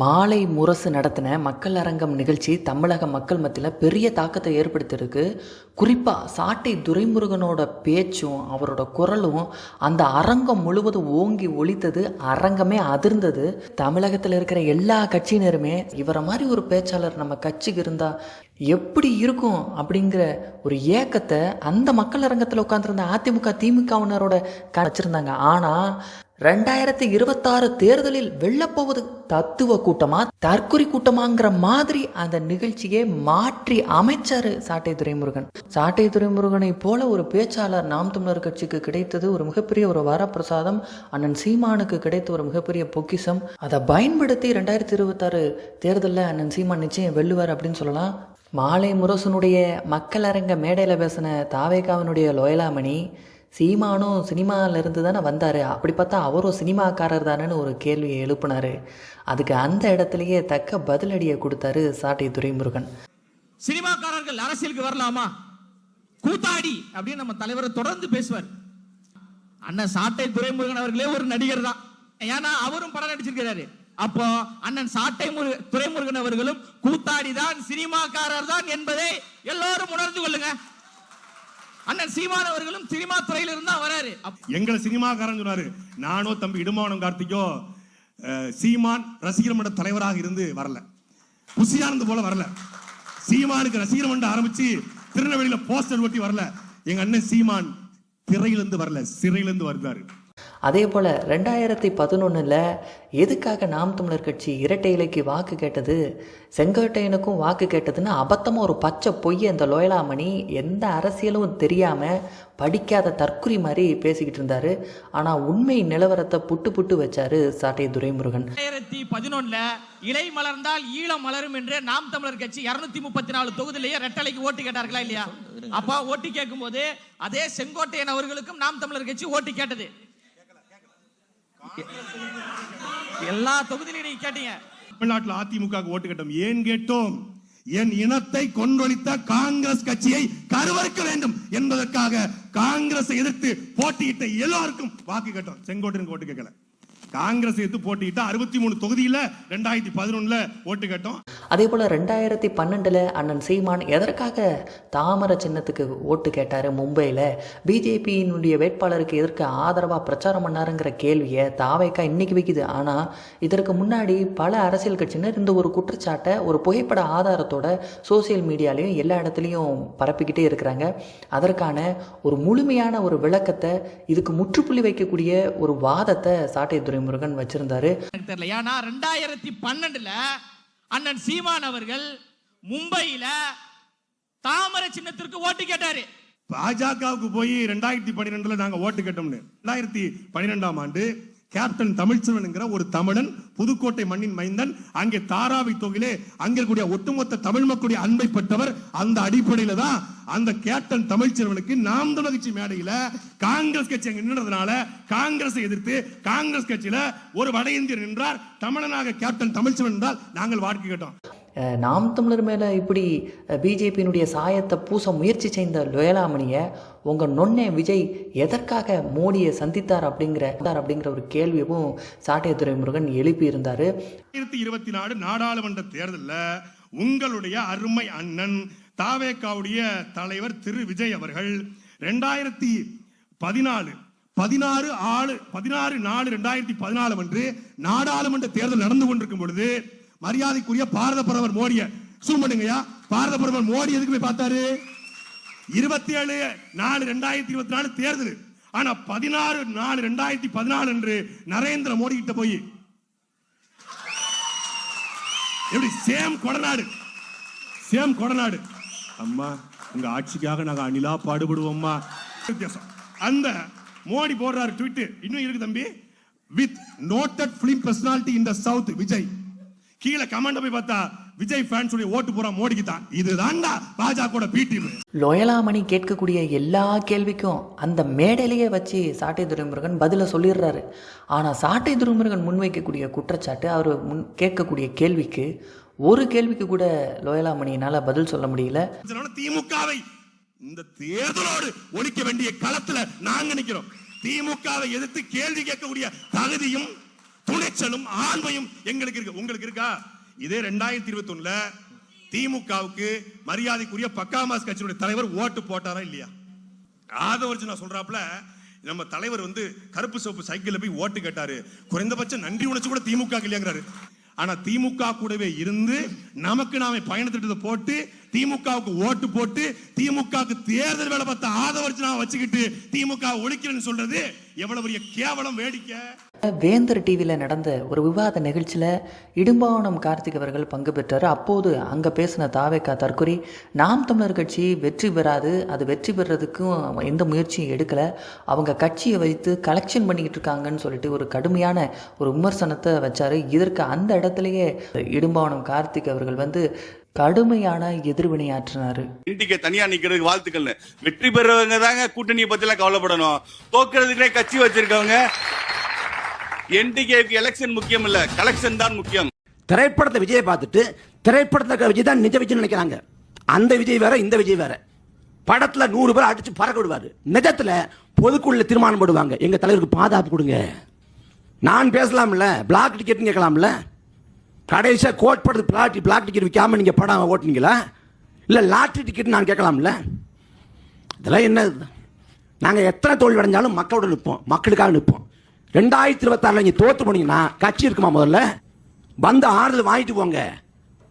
மாலை முரசு நடத்தின மக்கள் அரங்கம் நிகழ்ச்சி தமிழக மக்கள் மத்தியில் பெரிய தாக்கத்தை ஏற்படுத்தியிருக்கு. குறிப்பாக சாட்டை துரைமுருகனோட பேச்சும் அவரோட குரலும் அந்த அரங்கம் முழுவதும் ஓங்கி ஒழித்தது அரங்கமே அதிர்ந்தது. தமிழகத்தில் இருக்கிற எல்லா கட்சியினருமே இவரை மாதிரி ஒரு பேச்சாளர் நம்ம கட்சிக்கு இருந்தால் எப்படி இருக்கும் அப்படிங்கிற ஒரு ஏக்கத்தை அந்த மக்கள் அரங்கத்தில் உட்காந்துருந்த அதிமுக திமுகவினரோட க வச்சுருந்தாங்க. ஆனால் ரெண்டாயிரத்தி இருபத்தாறு தேர்தலில் வெல்லப்போவது தத்துவ கூட்டமா தற்கொலை கூட்டமாங்கிற மாதிரி அந்த நிகழ்ச்சியை மாற்றி அமைச்சாரு சாட்டை துரைமுருகன். சாட்டை துரைமுருகனை போல ஒரு பேச்சாளர் நாம் தமிழர் கட்சிக்கு கிடைத்தது ஒரு மிகப்பெரிய ஒரு வரப்பிரசாதம் அண்ணன் சீமானுக்கு கிடைத்த ஒரு மிகப்பெரிய பொக்கிஷம் அதை பயன்படுத்தி ரெண்டாயிரத்தி இருபத்தாறு தேர்தலில் அண்ணன் சீமான் நிச்சயம் வெல்லுவார் அப்படின்னு சொல்லலாம். மாலை முரசனுடைய மக்கள் அரங்க மேடையில் பேசின தாவேகாவினுடைய லோயலாமணி சீமானும் சினிமாவிலேருந்து தானே வந்தார். அப்படி பார்த்தா அவரும் சினிமாக்காரர் தானேன்னு ஒரு கேள்வியை எழுப்பினாரு. அதுக்கு அந்த இடத்துலயே தக்க பதிலடியை கொடுத்தாரு சாட்டை துரைமுருகன். சினிமாக்காரர்கள் அரசியலுக்கு வரலாமா? கூத்தாடி அப்படின்னு நம்ம தலைவர் தொடர்ந்து பேசுவார். அண்ணன் சாட்டை துரைமுருகன் அவர்களே ஒரு நடிகர் தான். ஏன்னா அவரும் படம் நடிச்சிருக்கிறாரு. அப்போ அண்ணன் சாட்டை முரு- துரைமுருகன் அவர்களும் கூத்தாடி தான் சினிமாக்காரர் தான் என்பதை எல்லோரும் உணர்ந்து கொள்ளுங்க. அண்ணன் சீமான் அவர்களும் சினிமா துறையில இருந்தா வராரு. எங்களை சினிமாக்காரன் சொன்னாரு நானோ தம்பி இடுமானம் கார்த்திக்கோ சீமான் ரசிகர் மன்ற தலைவராக இருந்து வரல. குசியானது போல வரல. சீமானுக்கு ரசிகர் மன்ற ஆரம்பிச்சு திருநெல்வேலியில போஸ்டர் ஒட்டி வரல. எங்க அண்ணன் சீமான் திரையிலிருந்து வரல சிறையிலிருந்து வருதாரு. அதே போல் ரெண்டாயிரத்தி பதினொன்றில் எதுக்காக நாம் தமிழர் கட்சி இரட்டை இலைக்கு வாக்கு கேட்டது? செங்கோட்டையனுக்கும் வாக்கு கேட்டதுன்னு அபத்தமாக ஒரு பச்சை பொய் அந்த லோயலாமணி எந்த அரசியலும் தெரியாமல் படிக்காத தற்குறி மாதிரி பேசிக்கிட்டு இருந்தார். ஆனால் உண்மை நிலவரத்தை புட்டு புட்டு வச்சாரு சாட்டை துரைமுருகன். ரெண்டாயிரத்தி பதினொன்றில் இலை மலர்ந்தால் ஈழம் மலரும் என்று நாம் தமிழர் கட்சி இரநூத்தி முப்பத்தி நாலு தொகுதியிலேயே ரெட்டலைக்கு ஓட்டு கேட்டார்களா இல்லையா? அப்பா ஓட்டு கேட்கும் போது அதே செங்கோட்டையன் அவர்களுக்கும் நாம் தமிழர் கட்சி ஓட்டு கேட்டது. எல்லா தொகுதியிலையும் நீங்க கேட்டீங்க. தமிழ்நாட்டில் அதிமுக ஓட்டு கட்டம் ஏன் கேட்டோம்? என் இனத்தை கொன்றொழித்த காங்கிரஸ் கட்சியை கருவறுக்க வேண்டும் என்பதற்காக காங்கிரஸ் எதிர்த்து போட்டியிட்ட எல்லாருக்கும் வாக்கு கேட்டோம். செங்கோட்டன் ஓட்டு கேட்கல. காங்கிரஸ் எதிர்த்து போட்டியிட்ட அறுபத்தி மூணு தொகுதியில ரெண்டாயிரத்தி பதினொன்னுல ஓட்டு கேட்டோம். அதே போல் ரெண்டாயிரத்தி பன்னெண்டில் அண்ணன் சீமான் எதற்காக தாமரை சின்னத்துக்கு ஓட்டு கேட்டார் மும்பையில்? பிஜேபியினுடைய வேட்பாளருக்கு எதற்கு ஆதரவாக பிரச்சாரம் பண்ணாருங்கிற கேள்வியை தாவைக்கா இன்றைக்கி வைக்குது. ஆனால் இதற்கு முன்னாடி பல அரசியல் கட்சியினர் இந்த ஒரு குற்றச்சாட்டை ஒரு புகைப்பட ஆதாரத்தோட சோசியல் மீடியாலையும் எல்லா இடத்துலையும் பரப்பிக்கிட்டே இருக்கிறாங்க. அதற்கான ஒரு முழுமையான ஒரு விளக்கத்தை இதுக்கு முற்றுப்புள்ளி வைக்கக்கூடிய ஒரு வாதத்தை சாட்டை துரைமுருகன் வச்சிருந்தாரு. எனக்கு தெரியல. ஏன்னா ரெண்டாயிரத்தி பன்னெண்டுல அண்ணன் சீமான் அவர்கள் மும்பையில தாமரை சின்னத்திற்கு ஓட்டு கேட்டாரு. பாஜகவுக்கு போய் ரெண்டாயிரத்தி பன்னிரெண்டுல நாங்க ஓட்டு கேட்டோம்னு. ரெண்டாயிரத்தி பன்னிரெண்டாம் ஆண்டு கேப்டன் தமிழ்ச்செல்வன்ங்கிற ஒரு தமிழன் புதுக்கோட்டை மண்ணின் மைந்தன் அங்கே தாராவி தொகையிலே அங்கே கூடிய ஒட்டுமொத்த தமிழ் மக்களுடைய அன்பை பெற்றவர் அந்த அடிப்படையில தான் அந்த கேப்டன் தமிழ்ச்செல்வனுக்கு நாம் தமிழர் கட்சி மேடையில காங்கிரஸ் கட்சி அங்க நின்றதுனால காங்கிரஸை எதிர்த்து காங்கிரஸ் கட்சியில ஒரு வட இந்தியர் நின்றார். தமிழனாக கேப்டன் தமிழ்ச்செல்வன் என்றால் நாங்கள் வாழ்க்கை கேட்டோம். நாம் தமிழர் மேலே இப்படி பிஜேபியினுடைய சாயத்தை பூச முயற்சி செய்த லோயலாமணியை உங்கள் நொன்னே விஜய் எதற்காக மோடியை சந்தித்தார் அப்படிங்கிற அப்படிங்கிற ஒரு கேள்வியும் சாட்டை துரைமுருகன் எழுப்பியிருந்தார். ஆயிரத்தி இருபத்தி நாலு நாடாளுமன்ற தேர்தலில் உங்களுடைய அருமை அண்ணன் தாவேக்காவுடைய தலைவர் திரு விஜய் அவர்கள் ரெண்டாயிரத்தி பதினாலு பதினாறு ஆறு பதினாறு நாலு ரெண்டாயிரத்தி பதினாலு அன்று நாடாளுமன்ற தேர்தல் நடந்து கொண்டிருக்கும் பொழுது மரியாதைக்குரிய பாரத பிரதமர் மோடிய சூம் பண்ணுங்கய்யா. பாரத பிரதமர் மோடி எதுக்கு போய் பார்த்தாரு? இருபத்தி ஏழு நாலு ரெண்டாயிரத்தி இருபத்தி நாலு தேர்தல். ஆனா பதினாறு நாலு ரெண்டாயிரத்தி பதினாலு அன்று நரேந்திர மோடி கிட்ட போய். எப்படி? சேம் கொடநாடு. சேம் கொடநாடு. அம்மா உங்க ஆட்சிக்காக நாங்க அணிலா பாடுபடுவோம்மா. வித்தியாசம். அந்த மோடி போடுறாரு ட்வீட் இன்னும் இருக்கு தம்பி. With noted film personality in the south Vijay. கீழே கமெண்ட் போய் பார்த்தா விஜய் ஃபேன்ஸ் உடைய ஓட்டு போறா மோடிக்கு தான் இதுதான்டா பாஜக பி டீம் லோயலாமணி கேட்கக்கூடிய எல்லா கேள்விக்கும் அந்த மேடையிலேயே வச்சு சாட்டை துரைமுருகன் பதிலை சொல்லிடுறாரு. ஆனால் சாட்டை துரைமுருகன் முன்வைக்கக்கூடிய குற்றச்சாட்டு அவர் முன் கேட்கக்கூடிய கேள்விக்கு ஒரு கேள்விக்கு கூட லோயலாமணியினால் பதில் சொல்ல முடியல. திமுகவை இந்த தேர்தலோடு ஒழிக்க வேண்டிய களத்துல நாங்க நிக்கிறோம். திமுகவை எதிர்த்து கேள்வி கேட்கக்கூடிய தகுதியும் துணிச்சலும் ஆண்மையும் எங்களுக்கு இருக்கு. உங்களுக்கு இருக்கா? இதே ரெண்டாயிரத்தி இருபத்தி ஒண்ணுல திமுகவுக்கு மரியாதைக்குரிய பக்காமாஸ் கட்சியினுடைய தலைவர் ஓட்டு போட்டாரா இல்லையா? ஆதவர்ஜி நான் சொல்றாப்ல நம்ம தலைவர் வந்து கருப்பு சோப்பு சைக்கிள்ல போய் ஓட்டு கேட்டாரு. குறைந்தபட்சம் நன்றி உணர்ச்சி கூட திமுக இல்லையாங்கிறாரு. ஆனா திமுக கூடவே இருந்து நமக்கு நாம பயணத்திட்டத்தை போட்டு திமுகவுக்கு ஓட்டு போட்டு திமுகவுக்கு தேர்தல் வேலை பார்த்த ஆதரவு நான் வச்சுக்கிட்டு திமுக ஒழிக்கிறேன்னு சொல்றது எவ்வளவு பெரிய கேவலம் வேடிக்கை. வேந்தர் டிவியில் நடந்த ஒரு விவாத நிகழ்ச்சியில் இடும்பாவனம் கார்த்திக் அவர்கள் பங்கு பெற்றார். அப்போது அங்கே பேசின தாவேக்கா தற்கொலை. நாம் தமிழர் கட்சி வெற்றி பெறாது அது வெற்றி பெறதுக்கும் எந்த முயற்சியும் எடுக்கலை. அவங்க கட்சியை வைத்து கலெக்ஷன் பண்ணிக்கிட்டு இருக்காங்கன்னு சொல்லிட்டு ஒரு கடுமையான ஒரு விமர்சனத்தை வச்சார். இதற்கு அந்த இடத்துலையே இடும்பாவனம் கார்த்திக் அவர்கள் வந்து கடுமையான எதிர்வினையாற்றினார் இன்றைக்கு தனியா நிக்கிறதுக்கு வாழ்த்துக்கள் வெற்றி பெறவங்க தாங்க கூட்டணியை பத்தி எல்லாம் கவலைப்படணும். தோக்கிறதுக்கே கட்சி வச்சிருக்கவங்க என்டிகேக்கு எலெக்ஷன் முக்கியம் இல்ல. கலெக்ஷன் தான் முக்கியம். திரைப்படத்தை விஜயை பார்த்துட்டு திரைப்படத்தில் இருக்கிற விஜய் தான் நிஜ விஜய் நினைக்கிறாங்க. அந்த விஜய் வேற இந்த விஜய் வேற. படத்துல நூறு பேர் அடிச்சு பறக்க விடுவாரு. நிஜத்துல பொதுக்குள்ள தீர்மானம் போடுவாங்க. எங்க தலைவருக்கு பாதுகாப்பு கொடுங்க. நான் பேசலாம்ல பிளாக் டிக்கெட் கேட்கலாம்ல. கடைசியாக கோட் படத்துக்கு பிளாக் பிளாக் டிக்கெட் விற்காமல் நீங்கள் படம் ஓட்டுனீங்களா? இல்லை லாட்ரி டிக்கெட் நான் கேட்கலாம்ல? இதெல்லாம் என்ன நாங்கள் எத்தனை தோல்வி அடைஞ்சாலும் மக்களோட நிற்போம் மக்களுக்காக நிற்போம். ரெண்டாயிரத்தி இருபத்தாறில் நீங்கள் தோற்று போனீங்கன்னா கட்சி இருக்குமா முதல்ல? வந்து ஆறுதல் வாங்கிட்டு போங்க.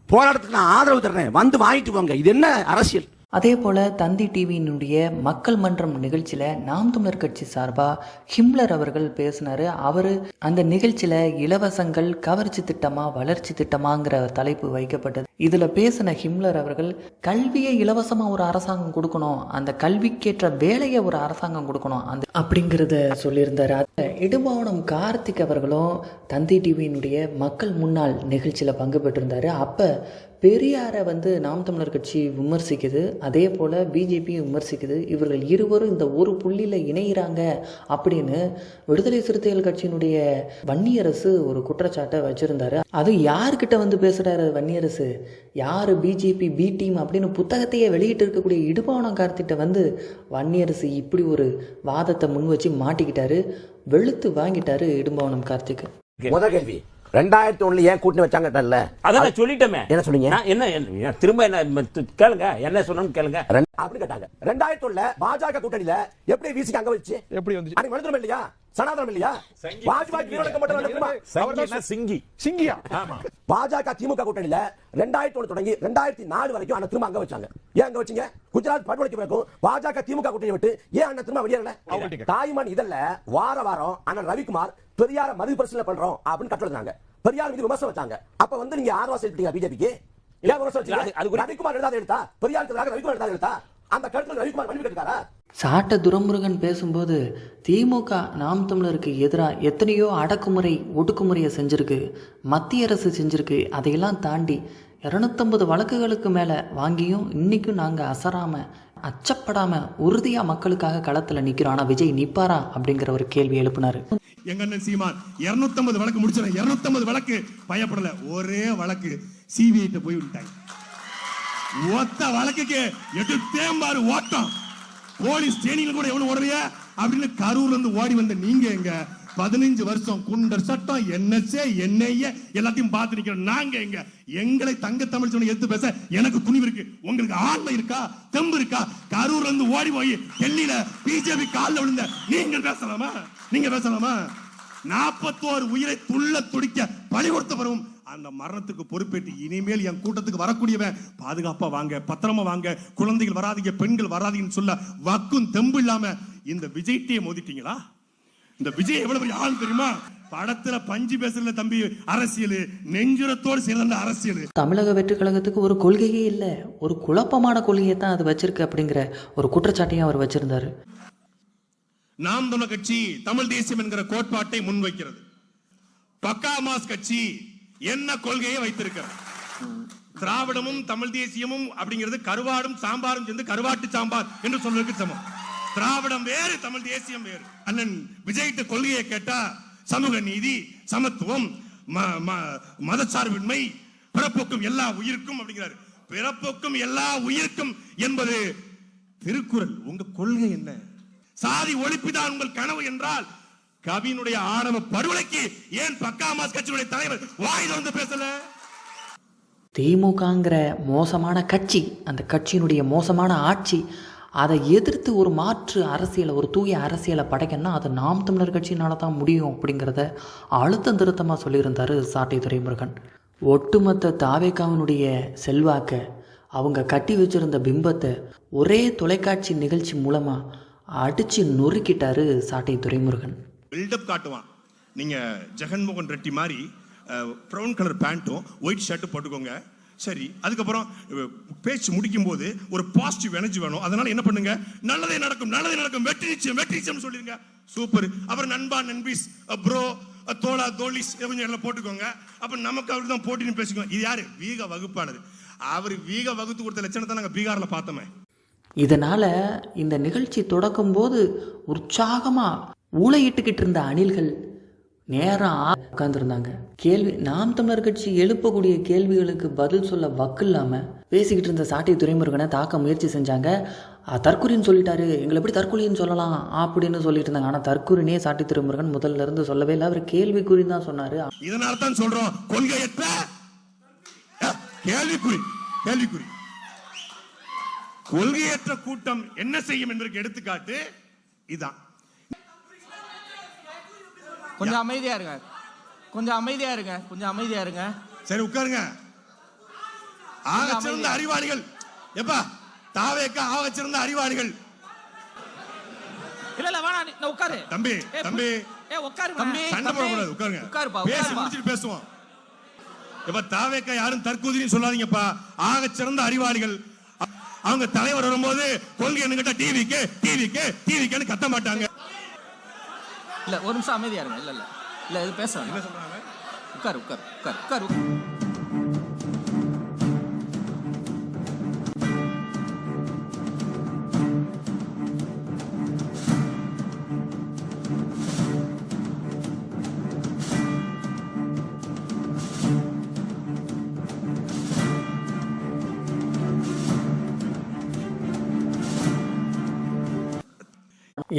போராட்டத்துக்கு நான் ஆதரவு தர்றேன். வந்து வாங்கிட்டு போங்க. இது என்ன அரசியல்? அதே போல் தந்தி டிவியினுடைய மக்கள் மன்றம் நிகழ்ச்சியில் நாம் தமிழர் கட்சி சார்பாக ஹிம்லர் அவர்கள் பேசினார். அவர் அந்த நிகழ்ச்சியில் இலவசங்கள் கவர்ச்சி திட்டமா வளர்ச்சி திட்டமாங்கிற தலைப்பு வைக்கப்பட்டது. இதில் பேசின ஹிம்லர் அவர்கள் கல்வியை இலவசமாக ஒரு அரசாங்கம் கொடுக்கணும் அந்த கல்விக்கேற்ற வேலையை ஒரு அரசாங்கம் கொடுக்கணும் அந்த அப்படிங்கிறத சொல்லியிருந்தார். அதில் இடுபாவனம் கார்த்திக் அவர்களும் தந்தி டிவியினுடைய மக்கள் முன்னாள் நிகழ்ச்சியில் பங்கு பெற்றிருந்தார். அப்போ பெரியாரை வந்து நாம் தமிழர் கட்சி விமர்சிக்குது அதே போல் பிஜேபி விமர்சிக்குது. இவர்கள் இருவரும் இந்த ஒரு புள்ளியில் இணைகிறாங்க அப்படின்னு விடுதலை சிறுத்தைகள் கட்சியினுடைய வன்னியரசு ஒரு குற்றச்சாட்டை வச்சுருந்தாரு. அது யார்கிட்ட வந்து பேசுகிறாரு வன்னியரசு? யார் பிஜேபி பி டீம் அப்படின்னு புத்தகத்தையே வெளியிட்டு இருக்கக்கூடிய இடுபாவனம் கார்த்திட்ட வந்து வன்னியரசு இப்படி ஒரு வாதத்தை முன் வச்சு மாட்டிக்கிட்டாரு வெளுத்து வாங்கிட்டாரு இடும்பவனம் கார்த்திக் முத கேள்வி ரெண்டாயிரத்தி ஒண்ணுல ஏன் கூட்டணி வச்சாங்கட்டல்ல? அதான் நான் சொல்லிட்டேமே என்ன சொன்னீங்க? நான் என்ன திரும்ப என்ன கேளுங்க. என்ன சொன்னோம்னு கேளுங்க. அப்படி கேட்டாங்க. ரெண்டாயிரத்தி ஒண்ணுல பாஜக கூட்டணியில எப்படி வீசிக்கு அங்க வச்சு? எப்படி வந்துச்சு? அன்னைக்கு மனிதனம் இல்லையா? சனாதனம் இல்லையா? வாஜ்பாய் வீரனுக்கு மட்டும் சிங்கி. சிங்கியா? பாஜக திமுக கூட்டணியில ரெண்டாயிரத்தி ஒண்ணு தொடங்கி ரெண்டாயிரத்தி நாலு வரைக்கும் அண்ணன் திரும்ப அங்க வச்சாங்க. ஏன் அங்க வச்சீங்க? குஜராத் படுகொலைக்கு பிறகும் பாஜக திமுக கூட்டணி விட்டு ஏன் அண்ணன் திரும்ப வெளியேறல? தாய்மான் இதல்ல வார வாரம் அண்ணன் ரவிக்குமார் பெரியார மறு பரிசீலனை பண்றோம் அப்படின்னு கட்டுறாங்க பெரியார் மீது விமர்சனம் வச்சாங்க. அப்ப வந்து நீங்க ஆர்வா செலுத்தீங்க பிஜேபிக்கு? ஏன் விமர்சனம் வச்சீங்க அது ரவிக்குமார் எழுதாத எழுத்தா? பெரியாருக்கு ரவிக்குமார் எழுதாத எழுத்தா? அந்த கருத்துல ரவிக்குமார் சாட்ட துரமுருகன் பேசும்போது திமுக நாம் தமிழருக்கு எதிராக எத்தனையோ அடக்குமுறை ஒடுக்குமுறையை செஞ்சிருக்கு. மத்திய அரசு செஞ்சிருக்கு. அதையெல்லாம் தாண்டி இரநூத்தம்பது வழக்குகளுக்கு மேலே வாங்கியும் இன்றைக்கும் நாங்கள் அசராமல் அச்சப்படாமல் உறுதியாக மக்களுக்காக களத்தில் நிற்கிறோம் ஆனால் விஜய் நிப்பாரா அப்படிங்கிற ஒரு கேள்வி எழுப்பினார். எங்க அண்ணன் சீமான் 250 வழக்கு முடிச்சிட 250 வழக்கு. பயப்படல. ஒரே வழக்கு. சிபிஐ போய் விட்டாங்க ஒத்த வழக்குக்கு எடுத்தே பாரு ஓட்டம். போலீஸ் ட்ரெயினிங் கூட எவ்வளவு ஓடுறிய? அப்படின்னு கரூர்ல இருந்து ஓடி வந்த நீங்க எங்க? பதினஞ்சு வருஷம் குண்டர் சட்டம் என்னச்சே என்னைய எல்லாத்தையும் பார்த்து நிக்கிற நாங்க எங்க? எங்களை தங்க தமிழ் சொன்ன எடுத்து பேச எனக்கு துணிவு இருக்கு. உங்களுக்கு ஆண்மை இருக்கா? தெம்பு இருக்கா? கரூர்ல இருந்து ஓடி போய் டெல்லியில பிஜேபி காலில் விழுந்த நீங்க பேசலாமா? நீங்க பேசலாமா? நாற்பத்தோரு உயிரை துள்ள துடிக்க பழி கொடுத்த பிறகும் அந்த மரணத்துக்கு பொறுப்பேற்று இனிமேல் என் கூட்டத்துக்கு வரக்கூடியவன் பாதுகாப்பா வாங்க பத்திரமா வாங்க. குழந்தைகள் வராதீங்க பெண்கள் வராதீங்கன்னு சொல்ல வக்கும் தெம்பு இல்லாம இந்த விஜய்கிட்டயே மோதிட்டீங்களா? இந்த விஜய் எவ்வளவு பெரிய ஆள் தெரியுமா? படத்துல பஞ்சு பேசுறதுல தம்பி அரசியல் நெஞ்சுரத்தோடு சேர்ந்த அரசியல். தமிழக வெற்றி கழகத்துக்கு ஒரு கொள்கையே இல்லை. ஒரு குழப்பமான கொள்கையை தான் அது வச்சிருக்கு அப்படிங்கிற ஒரு குற்றச்சாட்டையும் அவர் வச்சிருந்தாரு. நாம் தமிழர் கட்சி தமிழ் தேசியம் என்கிற கோட்பாட்டை முன்வைக்கிறது. பக்கா மாஸ் கட்சி என்ன கொள்கையை வைத்திருக்கிறது? திராவிடமும் தமிழ் தேசியமும் அப்படிங்கிறது கருவாடும் சாம்பாரும் சேர்ந்து கருவாட்டு சாம்பார் என்று சொல்வதற்கு சமம். திராவிடம் வேறு தமிழ் தேசியம் வேறு. அண்ணன் விஜய்கிட்ட கொள்கையை கேட்டா சமூக நீதி சமத்துவம் மதச்சார்பின்மை பிறப்புக்கும் எல்லா உயிருக்கும் அப்படிங்கிறாரு. பிறப்போக்கும் எல்லா உயிருக்கும் என்பது திருக்குறள். உங்க கொள்கை என்ன? சாதி ஒழிப்புதான் உங்கள் கனவு என்றால் கவியினுடைய ஆணவ படுகொலைக்கு ஏன் பக்காமாஸ் கட்சியுடைய தலைவர் வாய் வந்து பேசல? திமுகங்கிற மோசமான கட்சி அந்த கட்சியினுடைய மோசமான ஆட்சி அதை எதிர்த்து ஒரு மாற்று அரசியலை ஒரு தூய அரசியலை படைக்கணும்னா அது நாம் தமிழர் கட்சியினால தான் முடியும் அப்படிங்கிறத அழுத்தம் திருத்தமாக சொல்லியிருந்தார் சாட்டை துரைமுருகன். ஒட்டுமொத்த தாவேக்காவினுடைய செல்வாக்கை அவங்க கட்டி வச்சிருந்த பிம்பத்தை ஒரே தொலைக்காட்சி நிகழ்ச்சி மூலமாக அடித்து நொறுக்கிட்டாரு சாட்டை துரைமுருகன். பில்டப் காட்டுவான். நீங்கள் ஜெகன்மோகன் ரெட்டி மாதிரி ப்ரௌன் கலர் பேண்ட்டும் ஒயிட் ஷர்ட்டும் போட்டுக்கோங்க. சரி அதுக்கப்புறம் பேச்சு முடிக்கும் போது ஒரு பாசிட்டிவ் எனர்ஜி வேணும். அதனால என்ன பண்ணுங்க? நல்லதே நடக்கும் நல்லதே நடக்கும். வெற்றி நிச்சயம் வெற்றி நிச்சயம் சொல்லிருங்க சூப்பர் அப்புறம் நண்பா நண்பீஸ் ப்ரோ தோலா தோலிஸ் கொஞ்சம் எல்லாம் போட்டுக்கோங்க. அப்போ நமக்கு அவர் தான் போட்டின்னு பேசிக்கோங்க இது யாரு? வீக வகுப்பாளர். அவர் வீக வகுத்து கொடுத்த லட்சணத்தை நாங்கள் பீகாரில் பார்த்தோமே. இதனால் இந்த நிகழ்ச்சி தொடக்கும்போது உற்சாகமாக ஊழையிட்டுக்கிட்டு இருந்த அணில்கள் நேரம் உட்காந்துருந்தாங்க கேள்வி நாம் தமிழர் கட்சி எழுப்பக்கூடிய கேள்விகளுக்கு பதில் சொல்ல வக்கு இல்லாமல் பேசிக்கிட்டு இருந்த சாட்டை துறைமுருகனை தாக்க முயற்சி செஞ்சாங்க. தற்கொலின்னு சொல்லிட்டாரு. எங்களை எப்படி தற்கொலின்னு சொல்லலாம்? அப்படின்னு சொல்லிட்டு இருந்தாங்க. ஆனால் தற்கொலினே சாட்டை துறைமுருகன் முதல்ல இருந்து சொல்லவே இல்லை. அவர் கேள்விக்குறின்னு தான் சொன்னார். இதனால தான் சொல்றோம். கொள்கையற்ற கேள்விக்குறி கேள்விக்குறி. கொள்கையற்ற கூட்டம் என்ன செய்யும் என்பதற்கு எடுத்துக்காட்டு இதான். கொஞ்சம் அமைதியா இருங்க. கொஞ்சம் அமைதியா இருங்க. கொஞ்சம் அமைதியா இருங்க. சரி உட்காருங்க. ஆக சிறந்த அறிவாளிகள். எப்பா தாவேக்கா ஆக சிறந்த அறிவாளிகள். இல்ல இல்ல வேணா நான் உட்காரு. தம்பி தம்பி. ஏ உட்காரு தம்பி சண்டை போடக்கூடாது உட்காருங்க. உட்காருப்பா பேசி முடிச்சிட்டு பேசுவோம். எப்ப தாவேக்கா யாரும் தற்கொலைன்னு சொல்லாதீங்கப்பா. ஆக சிறந்த அறிவாளிகள். அவங்க தலைவர் வரும்போது கொள்கை என்ன கேட்டா டிவிக்கு டிவிக்கு டிவிக்குன்னு கத்த மாட்டாங்க. இல்ல ஒரு நிமிஷம் அமைதியா இருங்க. இல்ல இல்ல. இல்ல இது பேச என்ன வேணாம் சொல்றாங்க? உட்காரு உட்காரு உட்காரு உட்காரு உட்காரு.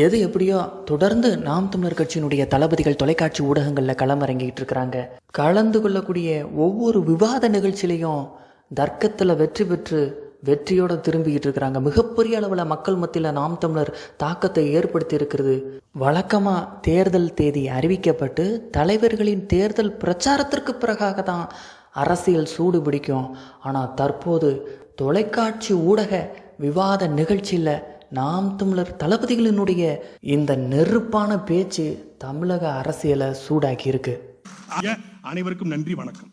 எது எப்படியோ தொடர்ந்து நாம் தமிழர் கட்சியினுடைய தளபதிகள் தொலைக்காட்சி ஊடகங்களில் களமிறங்கிட்டு இருக்கிறாங்க. கலந்து கொள்ளக்கூடிய ஒவ்வொரு விவாத நிகழ்ச்சியிலையும் தர்க்கத்தில் வெற்றி பெற்று வெற்றியோட திரும்பிக்கிட்டு இருக்கிறாங்க. மிகப்பெரிய அளவில் மக்கள் மத்தியில் நாம் தமிழர் தாக்கத்தை ஏற்படுத்தி இருக்கிறது. வழக்கமாக தேர்தல் தேதி அறிவிக்கப்பட்டு தலைவர்களின் தேர்தல் பிரச்சாரத்திற்கு பிறகாக தான் அரசியல் சூடு பிடிக்கும். ஆனால் தற்போது தொலைக்காட்சி ஊடக விவாத நிகழ்ச்சியில் நாம் தமிழர் தளபதிகளினுடைய இந்த நெருப்பான பேச்சு தமிழக அரசியலை சூடாக்கி இருக்கு அனைவருக்கும் நன்றி வணக்கம்.